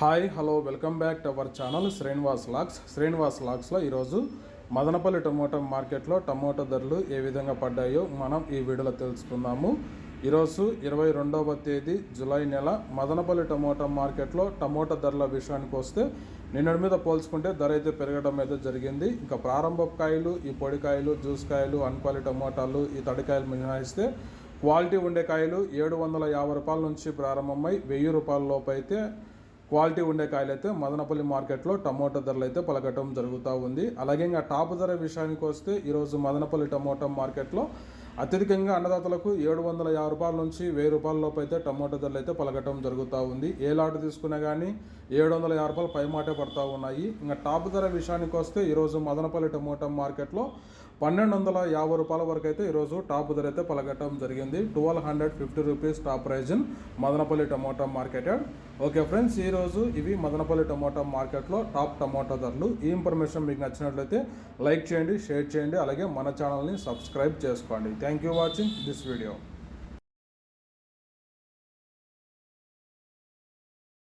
Hi hello welcome back to our channel Srinivas lakhs Srinivas లాక్స్లో ఈరోజు Madanapalle tomato మార్కెట్లో టమోటా ధరలు ఏ విధంగా పడ్డాయో మనం ఈ వీడియోలో తెలుసుకుందాము. ఈరోజు ఇరవై రెండవ తేదీ జూలై నెల మదనపల్లి టమోటా మార్కెట్లో టమోటా ధరల విషయానికి వస్తే నిన్నటి మీద పోల్చుకుంటే ధర అయితే పెరగడం అయితే జరిగింది. ఇంకా ప్రారంభ కాయలు ఈ పొడికాయలు జ్యూస్ కాయలు అన్క్వాలిటీ టమోటాలు ఈ తడికాయలు మినహాయిస్తే క్వాలిటీ ఉండే కాయలు ఏడు వందల యాభై రూపాయల నుంచి ప్రారంభమై వెయ్యి రూపాయల లోపు అయితే క్వాలిటీ ఉండే కాయలు అయితే మదనపల్లి మార్కెట్లో టమోటా ధరలు అయితే పలకటం జరుగుతూ ఉంది. అలాగే ఇంకా టాప్ ధర విషయానికి వస్తే ఈరోజు మదనపల్లి టమోటా మార్కెట్లో అత్యధికంగా అన్నదాతలకు ఏడు వందల యాభై రూపాయల నుంచి వెయ్యి రూపాయల లోపు అయితే టమోటా ధరలు అయితే పలకటం జరుగుతూ ఉంది. ఏ లాట్ తీసుకున్నా కానీ ఏడు వందల యాభై రూపాయలు పైమాటే పడతా ఉన్నాయి. ఇంకా టాప్ ధర విషయానికి వస్తే ఈరోజు మదనపల్లి టమోటా మార్కెట్లో పన్నెండు వందల యాభై రూపాయల వరకు అయితే ఈరోజు టాప్ ధర అయితే పలకటం జరిగింది. Twelve hundred fifty rupees top price in Madanapalle tomato market okay friends ఈరోజు ఇవి మదనపల్లి టమోటా మార్కెట్లో టాప్ టమోటా ధరలు. ఈ ఇన్ఫర్మేషన్ మీకు నచ్చినట్లయితే లైక్ చేయండి షేర్ చేయండి అలాగే మన ఛానల్ని సబ్స్క్రైబ్ చేసుకోండి. Thank you watching this video.